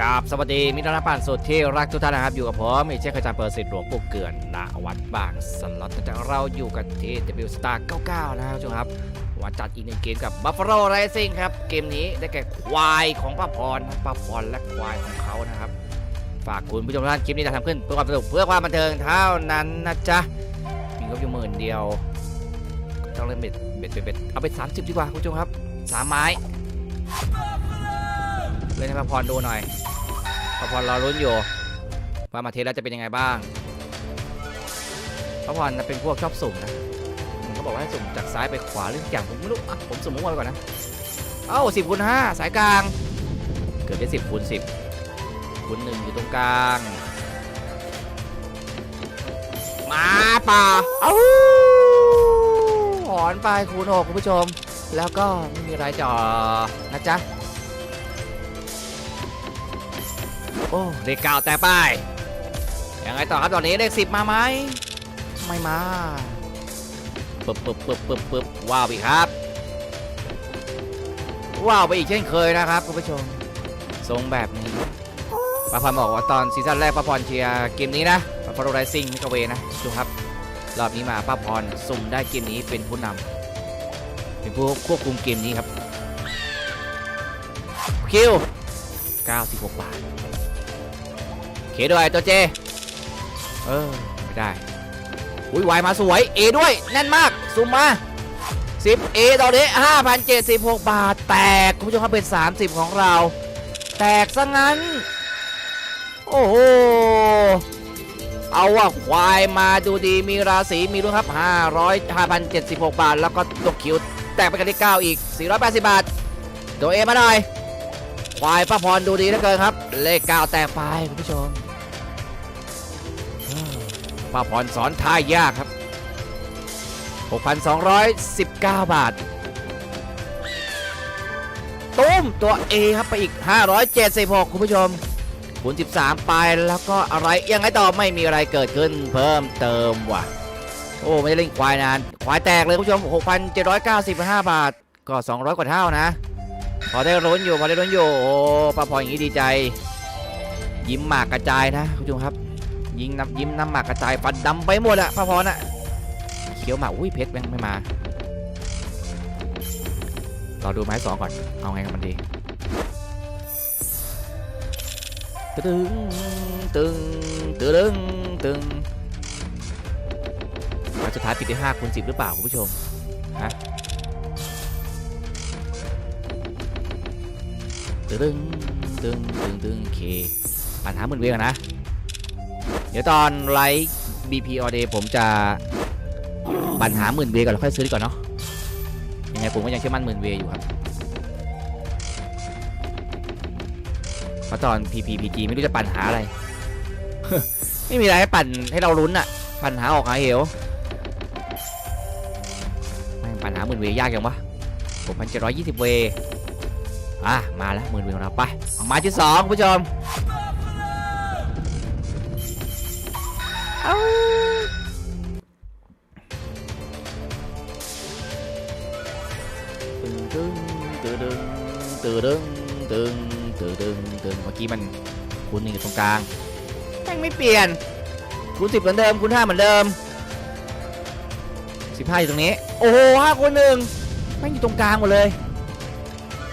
กราบสวัสดีมิตรภาพสุดที่รักทุกท่านนะครับ อยู่กับผมมีเช่นเคยจารย์เปิดสิทธิ์หลวงปู่เกลือนณวัดบางสล็อตแต่เราอยู่กันที่ W Star 99 นะครับทุกท่านครับวันจัดอีกหนึ่งเกมกับ Buffalo Rising ครับ เกมนี้ได้แก่ควายของป้าพรนะป้าพรและควายของเขานะครับ ฝากคุณผู้ชมทุกท่านคลิปนี้จะทำขึ้นเพื่อความสนุกเพื่อความบันเทิงเท่านั้นนะจ๊ะมีงบอยู่หมื่นเดียวต้องเล่นเบ็ดเบ็ดเบ็ดเบ็ดเอาไป 30 ดีกว่าคุณผู้ชมครับสามไม้ เล่นให้พระพรดูหน่อยพระพรรอรุ้นอยู่ว่ามาเทสแล้วจะเป็นยังไงบ้างพระพรนะเป็นพวกชอบสุ่มนะมันก็บอกว่าให้สุ่มจากซ้ายไปขวาเรื่ออย่างผมไม่รู้อะผมสุ่มมั่วไปก่อนนะเอ้าสิบคูณห้าสายกลาง เกิดได้สิบคูณสิบคูณหนึ่งอยู่ตรงกลาง มาป่าเอ้าหอนไปคูณหกคุณผู้ชม แล้วก็ไม่มีอะไรจ่อนะจ๊ะ อ้เลขเก้าแต่ป้ายยังไงต่อครับตอนนี้เลขสิบมาไหมไม่มาปึ๊บปึ๊บปึ๊บปึ๊บปึ๊บว้าวอีกครับว้าวไปอีกเช่นเคยนะครับคุณผู้ชมทรงแบบนี้ป้าพรบอกว่าตอนซีซั่นแรกป้าพรเชียร์เกมนี้นะป้าพรไรซิ่งมิกาเวนะดูครับรอบนี้มาป้าพรสุ่มได้เกมนี้เป็นผู้นำเป็นผู้ควบคุมเกมนี้ครับคิว96 บาท เคด้วยตัวเจ เออไม่ได้ อุ้ยวายมาสวย A ด้วย แน่นมากซูมมา 10 A ตอนนี้5,076 บาท แตก คุณผู้ชมครับเป็น 30 ของเรา แตกซะงั้น โอ้โห เอาว่าควายมาดูดีมีราศีมีรุ่นครับ 500 5,076 บาท แล้วก็ตกคิว แตกไปกันที่ 9 อีก 480 บาท ตัว A มาหน่อยควายป้าพรดูดีเหลือเกินครับ เลข 9 แตกไปคุณผู้ชม ป้าพรสอนท่ายากครับ 6,219 บาทตุ้มตัว A ครับไปอีก 576 คุณผู้ชมคูณ13 ไปแล้วก็อะไรยังไงต่อไม่มีอะไรเกิดขึ้นเพิ่มเติมว่ะ โอ้ ไม่ได้เล่นควายนาน ควายแตกเลยคุณผู้ชม 6,795 บาท ก็ 200 กว่าเท่านะ พอได้ล้นอยู่ พอได้ล้นอยู่ โอ้ป้าพรอย่างนี้ดีใจ ยิ้มหมากกระจายนะคุณผู้ชมครับ ยิงน้ำยิ้มน้ำหมากกระจายฟันดำไปหมดอะพระพรอะเขียวหมากอุ้ยเพชรแม่งไม่มารอดูไม้สองก่อน เอาไงกับมันดี ตึงตึงตึงตึงแล้วสุดท้ายปิดได้5คูณ10หรือเปล่าคุณผู้ชม ฮะตึงตึงตึงตึงเคปัญหาหมื่นเวกันนะ เดี๋ยวตอนไลฟ์ BP All Day ผมจะปัญหาหมื่นเวก่อนแล้วค่อยซื้อก่อนเนาะยังไงผมก็ยังเชื่อมั่นหมื่นเวอยู่ครับเพราะตอน PPPG ไม่รู้จะปัญหาอะไร ไม่มีอะไรให้ปั่นให้เราลุ้นอะปัญหาออกหาเหวแม่งปัญหาหมื่นเวยากยังวะผมพันเจ็ดร้อยยี่สิบเวอะมาแล้วหมื่นเวของเราไปมาที่สองผู้ชม เอาตึงตึงตึงตึงตึงตึงตึงตึงเมื่อกี้มันคูณหนึ่งอยู่ตรงกลางแม่งไม่เปลี่ยนคูณสิบเหมือนเดิมคูณห้าเหมือนเดิมสิบห้าอยู่ตรงนี้ โอ้โหห้าคูณหนึ่งแม่งอยู่ตรงกลางหมดเลย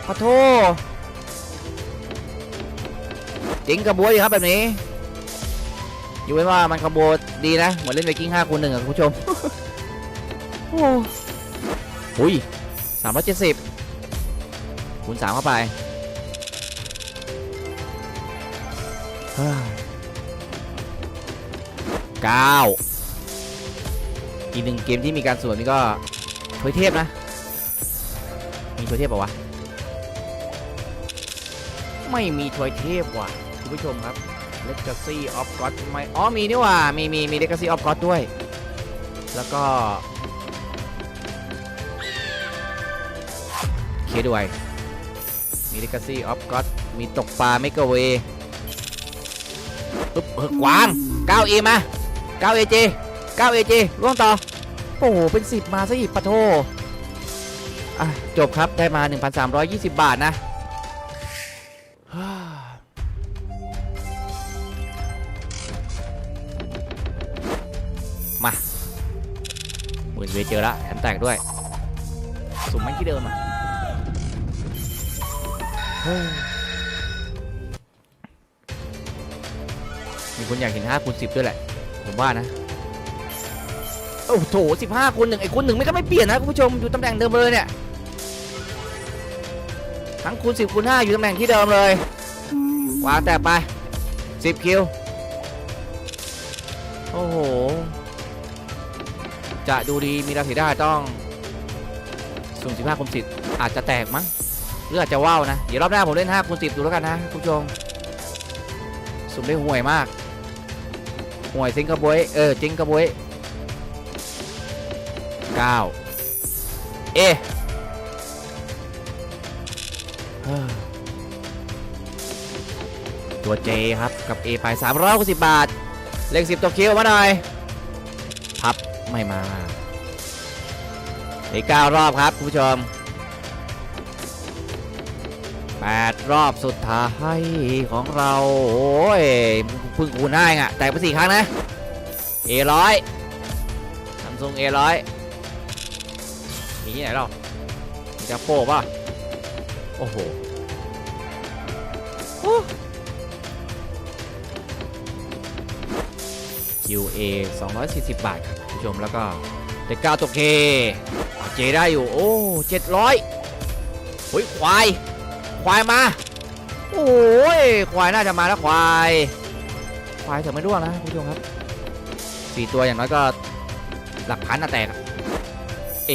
ขอโทษจริงกระบวยครับแบบนี้ อยู่ไว้ว่ามันคอมโบดีนะ เหมือนเล่นไวกิ้ง5คูณหนึ่งอะคุณผู้ชม โอ้หุยสามร้อยเจ็ดสิบคูณสามเข้าไปเฮ้ยเก้าอีกหนึ่งเกมที่มีการสวนนี่ก็ถวยเทพนะ มีถวยเทพเปล่าวะ ไม่มีถวยเทพว่ะคุณผู้ชมครับ Legacy of God ไม่อ๋อมีนี่ว่ามีมีมี Legacy of God ด้วย แล้วก็เคด้วย มี Legacy of God มีตกปลาเมกะเวปึ๊บเฮ้ยกวาง 9A มา 9AJ 9AJ ร่วงต่อ โอ้โห เป็น 10 มาซะอีกปะโทอะ จบครับได้มา 1,320 บาทนะ เวเจอละแอนแตกด้วย สุ่มไม่ที่เดิมอะมีคนอยากเห็น5คูณ10 ด้วยแหละ ผมว่านะ โอ้โถ15คูณหนึ่งไอ้คูณหนึ่งไม่ก็ไม่เปลี่ยนนะคุณผู้ชมอยู่ตำแหน่งเดิมเลยเนี่ย ทั้งคูณ10คูณ5อยู่ตำแหน่งที่เดิมเลยวางแต่ไป 10 คิว โอ้โห จะดูดีมีราศีได้ต้องสุ่ม15คูณ10อาจจะแตกมั้งหรืออาจจะว่าวนะ เดี๋ยวรอบหน้าผมเล่น5คูณ10ดูแล้วกันนะคุณผู้ชมสุ่มได้ห่วยมากห่วยซิงกระบวยเออจิงกระบวย9เอะเอตัว J ครับกับ A ไป360 บาท เลข10ตัวคิวมาหน่อย ไม่มาอีกเก้ารอบครับคุณผู้ชมแปดรอบสุดท้ายของเรา โอ้ยพึ่งคูณห้าเองแตกไปสี่ครั้งนะ A ร้อยซัมซุง A ร้อยมีที่ไหนหรอจะโป้ป่ะ โอ้โหโอ้ QA 240 บาทครับ ผู้ชมแล้วก็เด็กก้าตกเคเอาเจได้อยู่โอ้700เฮ้อยควาย ควายมา โอ้ยควายน่าจะมาแล้วควาย ควายเถอะไม่ร่วงนะผู้ชมครับสี่ตัวอย่างน้อยก็หลักพันน่ะแตกเอ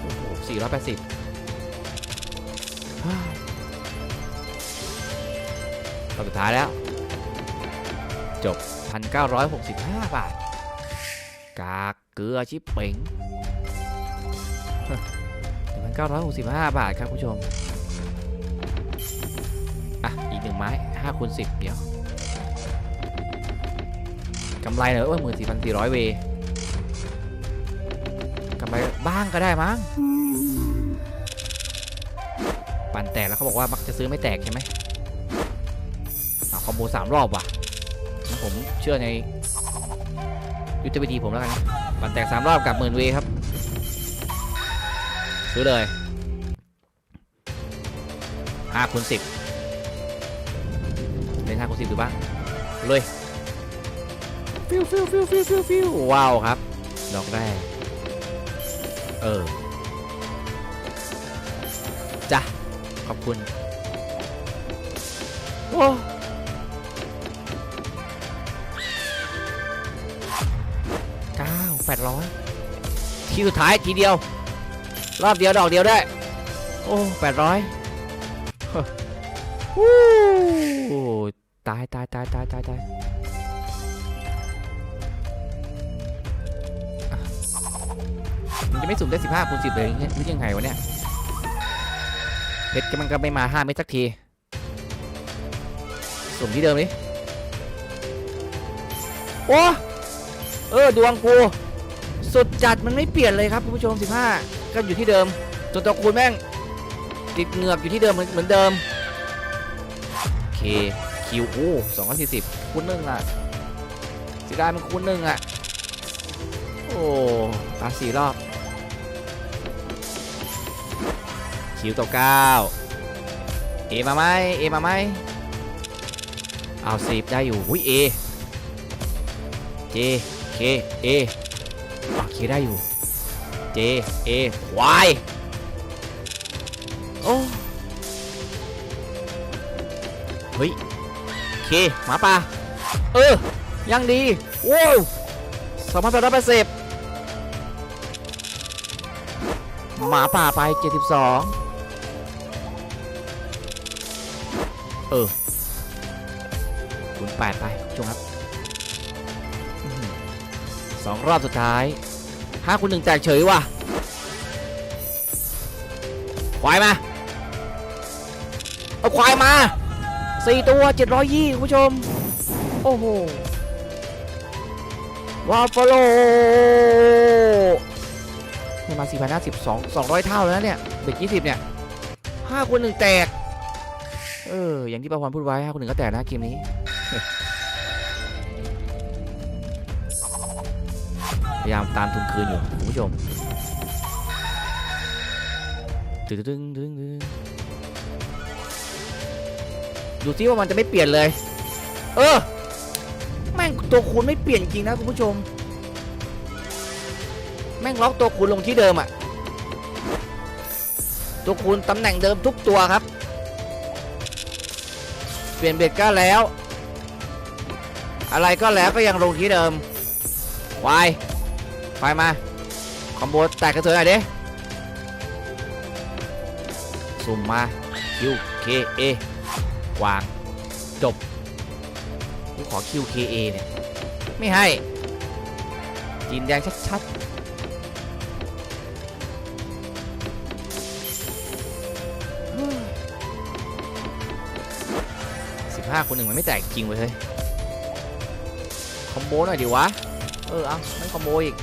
โอ้โหสี่ร้อยแปดสิบตอนสุดท้ายแล้ว จบ 1,965 บาท กากเกลือชิปเป๋ง1,965 บาทครับผู้ชม อะ อีกหนึ่งไม้5คูณ10 เดี๋ยว กำไรเหรอว่าหมื่นสี่พันสี่ร้อยเว กำไรบ้างก็ได้มั้ง ปั่นแตกแล้วเขาบอกว่ามักจะซื้อไม่แตกใช่ไหมเอาคอมโบสามรอบว่ะ ผมเชื่อใน ยุทธวิธีผมแล้วกันปั่นแตกสามรอบกับหมื่นเวครับซื้อเลยห้าคูณสิบเล่นห้าคูณสิบดูบ้างเลยฟิวฟิวฟิวฟิวฟิวฟิวว้าวครับ ดอกแรก เออจ้ะขอบคุณ โอ้ เก้าแปดร้อยทีสุดท้ายทีเดียว รอบเดียวดอกเดียวได้ โอ้แปดร้อยฮู้ตายตายตายตายตายตายมันจะไม่สุ่มได้สิบห้าคูณสิบเลยเนี่ยหรือยังไงวะเนี่ยเพชรมันก็ไม่มาห้าเม็ดสักที สุ่มที่เดิมดิโอ้ เออ ดวงกู สุดจัดมันไม่เปลี่ยนเลยครับคุณผู้ชม 15 ก็อยู่ที่เดิมตัวตัวคูณแม่ง ติดเหงือกอยู่ที่เดิมเหมือนเดิม โอเค คิวโอ้สองร้อยสี่สิบคูณหนึ่งอะเสียดายมันคูณหนึ่งอะ โอ้ตาสี่รอบ คิวต่อเก้าเอมาไหมเอมาไหมเอาสิบได้อยู่อุ้ยเอเจเคเอ โอเคได้อยู่เจเอควายโอ้เฮ้ยเคหมาป่าเออ ยังดีว้าวสองพันแปดร้อยแปดสิบหมาป่าไปเจ็ดสิบสองเออคูณแปดไปชมครับ สองรอบสุดท้ายห้าคูณหนึ่งแจกเฉยว่ะควายมา เอาควายมาสี่ตัวเจ็ดร้อยยี่คุณผู้ชม โอ้โหวาฟโลนี่มาสี่พันห้าสิบสองสองร้อยเท่าแล้วเนี่ยเบ็ดยี่สิบเนี่ยห้าคูณหนึ่งแตก เออ อย่างที่ประวันพูดไว้ห้าคูณหนึ่งก็แตกนะเกมนี้ พยายามตามทุนคืนอยู่คุณผู้ชมตึ้งตึ้งตึ้งตึ้งดูซิว่ามันจะไม่เปลี่ยนเลย เออ แม่งตัวคูณไม่เปลี่ยนจริงนะคุณผู้ชม แม่งล็อกตัวคูณลงที่เดิมอะตัวคูณตำแหน่งเดิมทุกตัวครับ เปลี่ยนเบ็ดก็แล้ว อะไรก็แล้วก็ยังลงที่เดิมวาย ไฟมา คอมโบแตกกระเทือนหน่อยดิสุ่มมา คิวเคเอวาง จบกูขอคิวเคเอเนี่ย ไม่ให้จีนแดงชัดๆสิบห้าคนหนึ่งมันไม่แตกจริงเว้ยเฮ้ยคอมโบหน่อยดิวะ เออ เอาไม่คอมโบอีก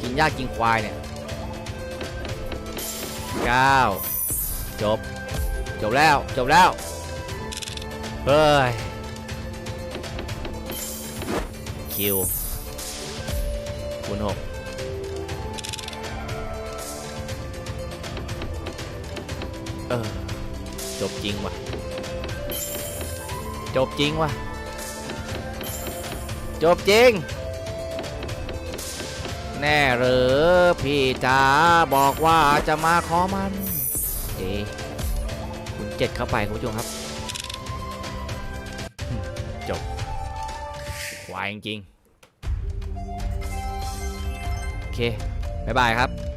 กินหญ้ากินควายเนี่ยเก้าจบ จบแล้วจบแล้ว เฮ้ย คิวคูณหกเออ จบจริงว่ะ จบจริงว่ะ จบจริง แน่เหรือพี่จ๋าบอกว่าจะมาขอมันเอคุณเจ็ดเข้าไปคุณผู้ชมครับ จบควายจริงโอเค บ๊ายบายครับ